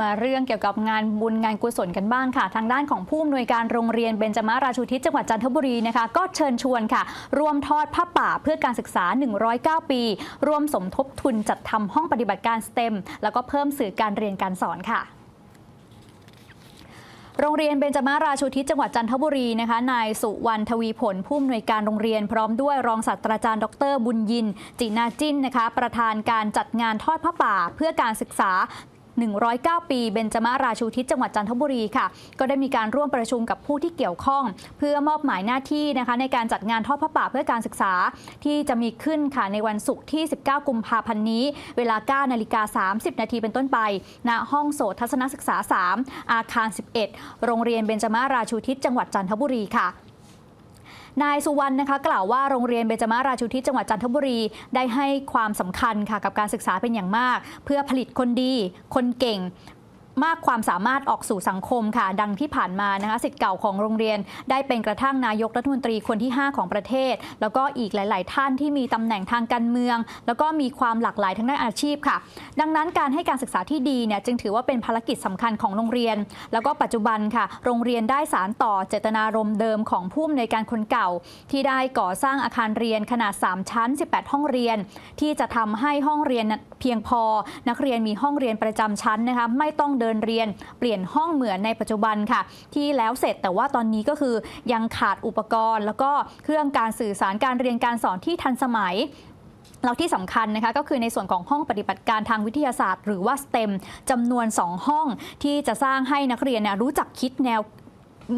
มาเรื่องเกี่ยวกับงานบุญงานกุศลกันบ้างค่ะ ทางด้านของผู้อำนวยการโรงเรียนเบญจมาราชูทิศจังหวัดจันทบุรีนะคะ ก็เชิญชวนค่ะร่วมทอดผ้าป่าเพื่อการศึกษา 109 ปี รวมสมทบทุนจัดทำห้องปฏิบัติการสเต็มแล้วก็เพิ่มสื่อการเรียนการสอนค่ะโรงเรียนเบญจมาราชูทิศจังหวัดจันทบุรีนะคะ นายสุวรรณทวีผลผู้อำนวยการโรงเรียนพร้อมด้วยรองศาสตราจารย์ ดรบุญยิน จินาจินนะคะ ประธานการจัดงานทอดผ้าป่า เพื่อการศึกษา 109 ปีเบญจมาราชูทิศจังหวัดจันทบุรีค่ะ ก็ได้มีการร่วมประชุมกับผู้ที่เกี่ยวข้อง เพื่อมอบหมายหน้าที่นะคะในการจัดงานทอดผ้าป่าเพื่อการศึกษาที่จะมีขึ้นค่ะในวันศุกร์ที่ 19 กุมภาพันธ์นี้ เวลา 9 นาฬิกา 30 นาทีเป็นต้นไป ณ ห้องโสตทัศนศึกษา 3 อาคาร 11 โรงเรียนเบญจมาราชูทิศจังหวัดจันทบุรีค่ะ นายสุวรรณนะคะ กล่าวว่าโรงเรียนเบญจมาราชูทิศจังหวัดจันทบุรีได้ให้ความสำคัญค่ะกับการศึกษาเป็นอย่างมาก เพื่อผลิตคนดี คนเก่ง มากความสามารถออกสู่สังคมค่ะ ดังที่ผ่านมานะคะสิทธิ์เก่าของโรงเรียน ได้เป็นกระทั่งนายกรัฐมนตรีคนที่ 5 ของประเทศ แล้วก็อีกหลาย ๆ ท่านที่มีตำแหน่งทางการเมือง แล้วก็มีความหลากหลายทางด้านอาชีพค่ะ ดังนั้นการให้การศึกษาที่ดีเนี่ยจึงถือว่าเป็นภารกิจสำคัญของโรงเรียน แล้วก็ปัจจุบันค่ะ โรงเรียนได้สารต่อเจตนารมณ์เดิมของผู้อำนวยการคนเก่า ที่ได้ก่อสร้างอาคารเรียนขนาด 3 ชั้น 18 ห้องเรียน ที่จะทำให้ห้องเรียนเพียงพอ นักเรียนมีห้องเรียนประจำชั้นนะคะไม่ต้องเดินเรียน เปลี่ยนห้องเหมือนในปัจจุบันค่ะ ที่แล้วเสร็จแต่ว่าตอนนี้ก็คือยังขาดอุปกรณ์ แล้วก็เครื่องการสื่อสารการเรียนการสอนที่ทันสมัยแล้วที่สำคัญนะคะก็คือในส่วนของห้องปฏิบัติการทางวิทยาศาสตร์ หรือว่า STEM จำนวน 2 ห้องที่จะสร้างให้นักเรียนรู้จักคิดแนว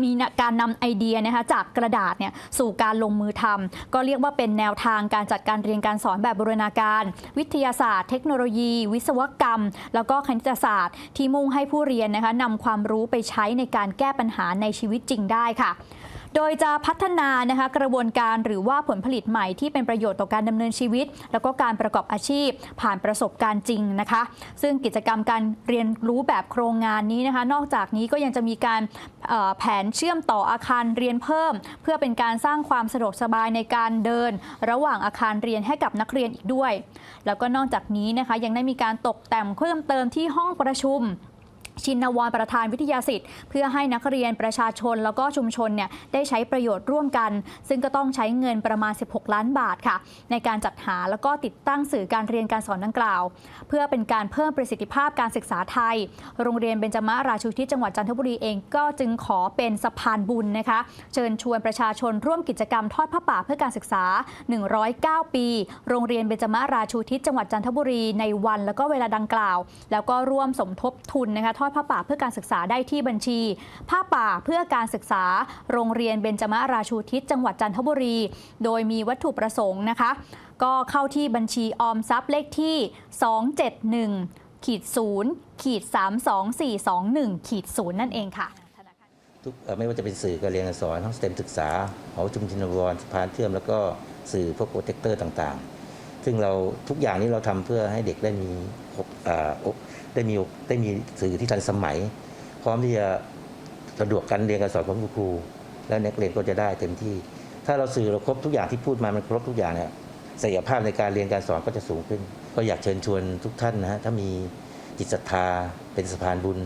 มีการนำไอเดียนะคะจากกระดาษเนี่ยสู่การลงมือทำก็เรียกว่าเป็นแนวทางการจัดการเรียนการสอนแบบบูรณาการ วิทยาศาสตร์ เทคโนโลยี วิศวกรรม แล้วก็คณิตศาสตร์ ที่มุ่งให้ผู้เรียนนะคะนำความรู้ไปใช้ในการแก้ปัญหาในชีวิตจริงได้ค่ะ โดยจะพัฒนานะคะกระบวนการหรือว่าผลผลิตใหม่ที่เป็นประโยชน์ต่อการดำเนินชีวิต แล้วก็การประกอบอาชีพ ผ่านประสบการณ์จริงนะคะ ซึ่งกิจกรรมการเรียนรู้แบบโครงงานนี้นะคะ นอกจากนี้ก็ยังจะมีการแผนเชื่อมต่ออาคารเรียนเพิ่ม เพื่อเป็นการสร้างความสะดวกสบายในการเดิน ระหว่างอาคารเรียนให้กับนักเรียนอีกด้วย แล้วก็นอกจากนี้นะคะยังได้มีการตกแต่งเพิ่มเติมที่ห้องประชุม ชินวรประธานวิทยาสิทธิ์ เพื่อให้นักเรียนประชาชนแล้วก็ชุมชนเนี่ยได้ใช้ประโยชน์ร่วมกัน ซึ่งก็ต้องใช้เงินประมาณ 16 ล้านบาทค่ะ ในการจัดหาแล้วก็ติดตั้งสื่อการเรียนการสอนดังกล่าว เพื่อเป็นการเพิ่มประสิทธิภาพการศึกษาไทย โรงเรียนเบญจมาราชูทิศจังหวัดจันทบุรีเองก็จึงขอเป็นสะพานบุญนะคะ เชิญชวนประชาชนร่วมกิจกรรมทอดผ้าป่าเพื่อการศึกษา 109 ปี โรงเรียนเบญจมาราชูทิศจังหวัดจันทบุรีในวัน แล้วก็เวลาดังกล่าว แล้วก็ร่วมสมทบทุนนะคะทอดผ้าป่าเพื่อการศึกษาได้ที่บัญชี ผ้าป่าเพื่อการศึกษา โรงเรียนเบญจมาราชูทิศจังหวัดจันทบุรี โดยมีวัตถุประสงค์นะคะ ก็เข้าที่บัญชีออมทรัพย์เลขที่ 271ขีด0ขีด32421ขีด0นั่นเองค่ะทุกไม่ว่าจะเป็นสื่อการเรียนการสอนห้องสเต็มศึกษาหอประชุมชินวรสะพานเชื่อมแล้วก็สื่อพวกโปรเจคเตอร์ต่างๆ ซึ่งเราทุกอย่างนี้เราทำเพื่อให้เด็กได้มีได้มีได้มีสื่อที่ทันสมัย พร้อมที่จะสะดวกการเรียนการสอนของคุณครู และนักเรียนก็จะได้เต็มที่ ถ้าเราสื่อเราครบทุกอย่างที่พูดมามันครบทุกอย่างเนี่ยศักยภาพในการเรียนการสอนก็จะสูงขึ้น ก็อยากเชิญชวนทุกท่านนะฮะถ้ามีจิตศรัทธาเป็นสะพานบุญ